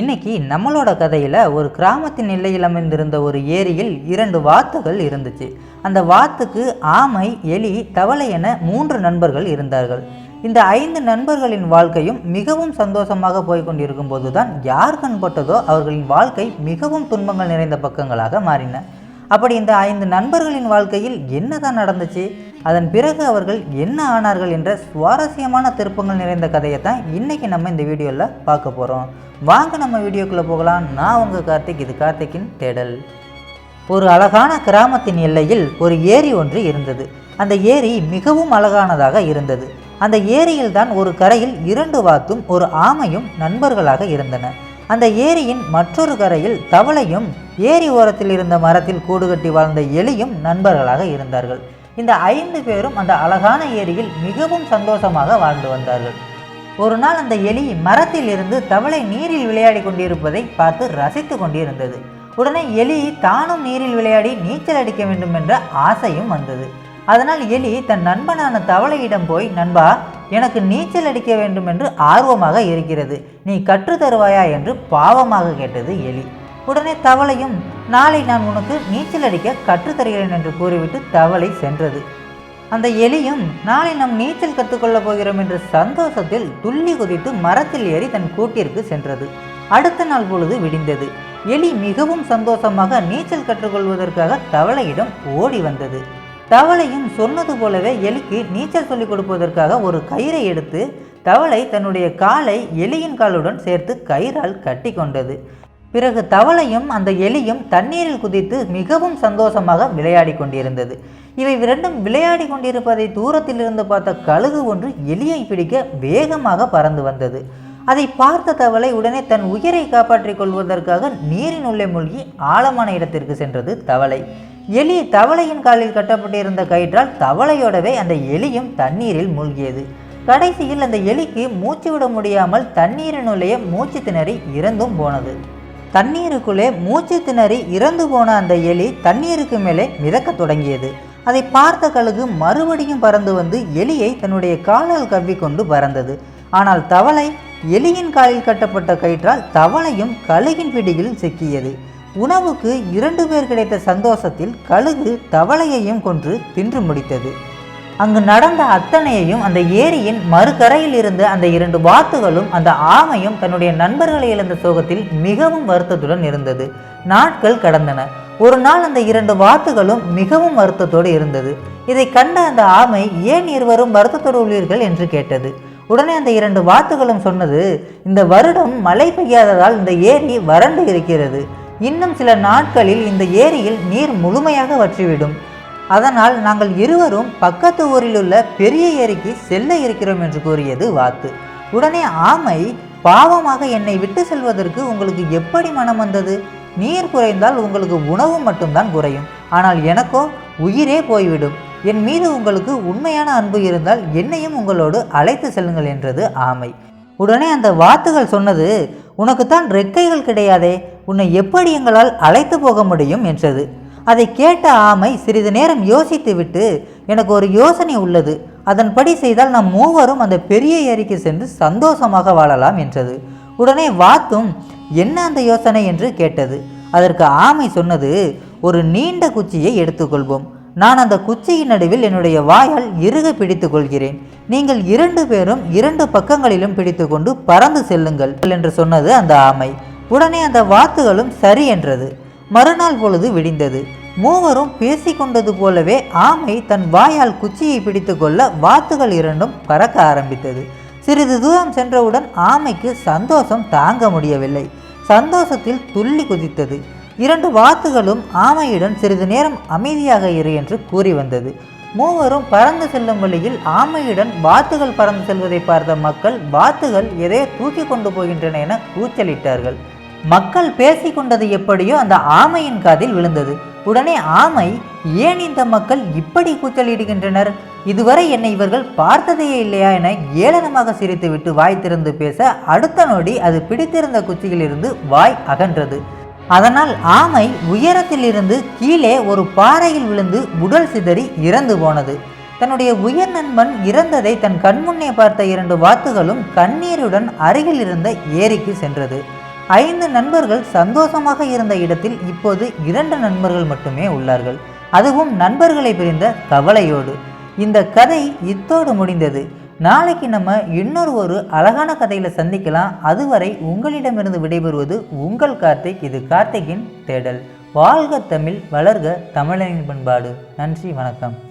இன்னைக்கு நம்மளோட கதையில் ஒரு கிராமத்தின் எல்லையில் அமைந்திருந்த ஒரு ஏரியில் இரண்டு வாத்துகள் இருந்துச்சு. அந்த வாத்துக்கு ஆமை எலி தவளை என மூன்று நண்பர்கள் இருந்தார்கள். இந்த ஐந்து நண்பர்களின் வாழ்க்கையும் மிகவும் சந்தோஷமாக போய்கொண்டிருக்கும் போதுதான் யார் கண்பட்டதோ அவர்களின் வாழ்க்கை மிகவும் துன்பங்கள் நிறைந்த பக்கங்களாக மாறின. அப்படி இந்த ஐந்து நண்பர்களின் வாழ்க்கையில் என்னதான் நடந்துச்சு? அதன் பிறகு அவர்கள் என்ன ஆனார்கள் என்ற சுவாரஸ்யமான திருப்பங்கள் நிறைந்த கதையை தான் இன்றைக்கி நம்ம இந்த வீடியோவில் பார்க்க போகிறோம் வாங்க நம்ம வீடியோக்குள்ளே போகலாம். நான் உங்கள் கார்த்திக் இது கார்த்திக்கின் தேடல். ஒரு அழகான கிராமத்தின் எல்லையில் ஒரு ஏரி ஒன்று இருந்தது. அந்த ஏரி மிகவும் அழகானதாக இருந்தது. அந்த ஏரியில்தான் ஒரு கரையில் இரண்டு வாத்தும் ஒரு ஆமையும் நண்பர்களாக இருந்தன. அந்த ஏரியின் மற்றொரு கரையில் தவளையும் ஏரி ஓரத்தில் இருந்த மரத்தில் கூடு கட்டி வாழ்ந்த எலியும் நண்பர்களாக இருந்தார்கள். இந்த ஐந்து பேரும் அந்த அழகான ஏரியில் மிகவும் சந்தோஷமாக வாழ்ந்து வந்தார்கள். ஒரு நாள் அந்த எலி மரத்தில் இருந்து தவளை நீரில் விளையாடி கொண்டிருப்பதை பார்த்து ரசித்து கொண்டிருந்தது. உடனே எலி தானும் நீரில் விளையாடி நீச்சல் அடிக்க வேண்டும் என்ற ஆசையும் வந்தது. அதனால் எலி தன் நண்பனான தவளையிடம் போய் நண்பா எனக்கு நீச்சல் அடிக்க வேண்டும் என்று ஆர்வமாக இருக்கிறது. நீ கற்று தருவாயா? என்று பாவமாக கேட்டது எலி. உடனே தவளையும் நாளை நான் உனக்கு நீச்சல் அடிக்க கற்றுத்தருகிறேன் என்று கூறிவிட்டு தவளை சென்றது. அந்த எலியும் நாளை நாம் நீச்சல் கற்றுக்கொள்ளப் போகிறோம் என்ற சந்தோஷத்தில் துள்ளி குதித்து மரத்தில் ஏறி தன் கூட்டிற்கு சென்றது. அடுத்த நாள் பொழுது விடிந்தது. எலி மிகவும் சந்தோஷமாக நீச்சல் கற்றுக்கொள்வதற்காக தவளையிடம் ஓடி வந்தது. தவளையும் சொன்னது போலவே எலிக்கு நீச்சல் சொல்லிக் கொடுப்பதற்காக ஒரு கயிறை எடுத்து தவளை தன்னுடைய காலை எலியின் காலுடன் சேர்த்து கயிறால் கட்டி கொண்டது. பிறகு தவளையும் அந்த எலியும் தண்ணீரில் குதித்து மிகவும் சந்தோஷமாக விளையாடி கொண்டிருந்தது. இவை இரண்டும் விளையாடி கொண்டிருப்பதை தூரத்தில் இருந்து பார்த்த கழுகு ஒன்று எலியை பிடிக்க வேகமாக பறந்து வந்தது. அதை பார்த்த தவளை உடனே தன் உயிரை காப்பாற்றிக் கொள்வதற்காக நீரின் உள்ளே மூழ்கி ஆழமான இடத்திற்கு சென்றது தவளை. எலி தவளையின் காலில் கட்டப்பட்டிருந்த கயிற்றால் தவளையோடவே அந்த எலியும் தண்ணீரில் மூழ்கியது. கடைசியில் அந்த எலிக்கு மூச்சு விட முடியாமல் தண்ணீரினுள்ளே மூச்சு திணறி இறந்தும் போனது. தண்ணீருக்குள்ளே மூச்சு திணறி இறந்து போன அந்த எலி தண்ணீருக்கு மேலே மிதக்கத் தொடங்கியது. அதை பார்த்த கழுகு மறுபடியும் பறந்து வந்து எலியை தன்னுடைய காலால் கவ்விக்கொண்டு பறந்தது. ஆனால் தவளை எலியின் காலில் கட்டப்பட்ட கயிற்றால் தவளையும் கழுகின் பிடியில் சிக்கியது. உணவுக்கு இரண்டு பேர் கிடைத்த சந்தோஷத்தில் கழுகு தவளையையும் கொன்று தின்று முடித்தது. அங்கு நடந்த அத்தனையையும் அந்த ஏரியின் மறுகரையில் இருந்த அந்த இரண்டு வாத்துகளும் அந்த ஆமையும் தன்னுடைய நண்பர்களை இழந்த சோகத்தில் மிகவும் வருத்தத்துடன் இருந்தது. நாட்கள் கடந்தன. ஒரு நாள் அந்த இரண்டு வாத்துகளும் மிகவும் வருத்தத்தோடு இருந்தது. இதை கண்ட அந்த ஆமை ஏன் இருவரும் வருத்தத்தோடு உள்ளீர்கள்? என்று கேட்டது. உடனே அந்த இரண்டு வாத்துகளும் சொன்னது இந்த வருடம் மழை பெய்யாததால் இந்த ஏரி வறண்டு இருக்கிறது. இன்னும் சில நாட்களில் இந்த ஏரியில் நீர் முழுமையாக வற்றிவிடும். அதனால் நாங்கள் இருவரும் பக்கத்து ஊரிலுள்ள பெரிய ஏரிக்கு செல்ல இருக்கிறோம் என்று கூறியது வாத்து. உடனே ஆமை பாவமாக என்னை விட்டு செல்வதற்கு உங்களுக்கு எப்படி மனம் வந்தது? நீர் குறைந்தால் உங்களுக்கு உணவு மட்டும்தான் குறையும். ஆனால் எனக்கோ உயிரே போய்விடும். என் மீது உங்களுக்கு உண்மையான அன்பு இருந்தால் என்னையும் உங்களோடு அழைத்து செல்லுங்கள் என்றது ஆமை. உடனே அந்த வாத்துகள் சொன்னது உனக்குத்தான் ரெக்கைகள் கிடையாதே. உன்னை எப்படி எங்களால் அழைத்து போக முடியும் என்றது. அதை கேட்ட ஆமை சிறிது நேரம் யோசித்துவிட்டு எனக்கு ஒரு யோசனை உள்ளது. அதன்படி செய்தால் நாம் மூவரும் அந்த பெரிய ஏரிக்கு சென்று சந்தோஷமாக வாழலாம் என்றது. உடனே வாத்தும் என்ன அந்த யோசனை? என்று கேட்டது. அதற்கு ஆமை சொன்னது ஒரு நீண்ட குச்சியை எடுத்துக்கொள்வோம். நான் அந்த குச்சியின் நடுவில் என்னுடைய வாயால் இறுக பிடித்து கொள்கிறேன் நீங்கள் இரண்டு பேரும் இரண்டு பக்கங்களிலும் பிடித்துக்கொண்டு பறந்து செல்லுங்கள் என்று சொன்னது அந்த ஆமை. உடனே அந்த வாத்துகளும் சரி என்றது. மறுநாள் பொழுது விடிந்தது. மூவரும் பேசிக்கொண்டது போலவே ஆமை தன் வாயால் குச்சியை பிடித்து கொள்ள வாத்துகள் இரண்டும் பறக்க ஆரம்பித்தது. சிறிது தூரம் சென்றவுடன் ஆமைக்கு சந்தோஷம் தாங்க முடியவில்லை. சந்தோஷத்தில் துள்ளி குதித்தது. இரண்டு வாத்துகளும் ஆமையுடன் சிறிது நேரம் அமைதியாக இரு என்று கூறி வந்தது. மூவரும் பறந்து செல்லும் வழியில் ஆமையுடன் வாத்துகள் பறந்து செல்வதை பார்த்த மக்கள் வாத்துகள் எதையோ தூக்கி கொண்டு போகின்றன என கூச்சலிட்டார்கள். மக்கள் பேசிக்கொண்டது எப்படியோ அந்த ஆமையின் காதில் விழுந்தது. உடனே ஆமை ஏன் இந்த மக்கள் இப்படி கூச்சலிடுகின்றனர்? இதுவரை என்னை இவர்கள் பார்த்ததையே இல்லையா என ஏளனமாக சிரித்துவிட்டு வாய் திறந்து பேச அடுத்த நொடி அது பிடித்திருந்த குச்சியிலிருந்து வாய் அகன்றது. அதனால் ஆமை உயரத்திலிருந்து கீழே ஒரு பாறையில் விழுந்து உடல் சிதறி இறந்து போனது. தன்னுடைய உயர் நண்பன் இறந்ததை தன் கண்முன்னே பார்த்த இரண்டு வாத்துகளும் கண்ணீருடன் அருகில் இருந்த ஏரிக்கு சென்றது. ஐந்து நண்பர்கள் சந்தோஷமாக இருந்த இடத்தில் இப்போது இரண்டு நண்பர்கள் மட்டுமே உள்ளார்கள். அதுவும் நண்பர்களை பிரிந்த கவலையோடு. இந்த கதை இத்தோடு முடிந்தது. நாளைக்கு நம்ம இன்னொரு ஒரு அழகான கதையில் சந்திக்கலாம். அதுவரை உங்களிடமிருந்து விடைபெறுவது உங்கள் கார்த்திக். இது கார்த்திகின் தேடல். வாழ்க தமிழ் வளர்க தமிழனின் பண்பாடு. நன்றி வணக்கம்.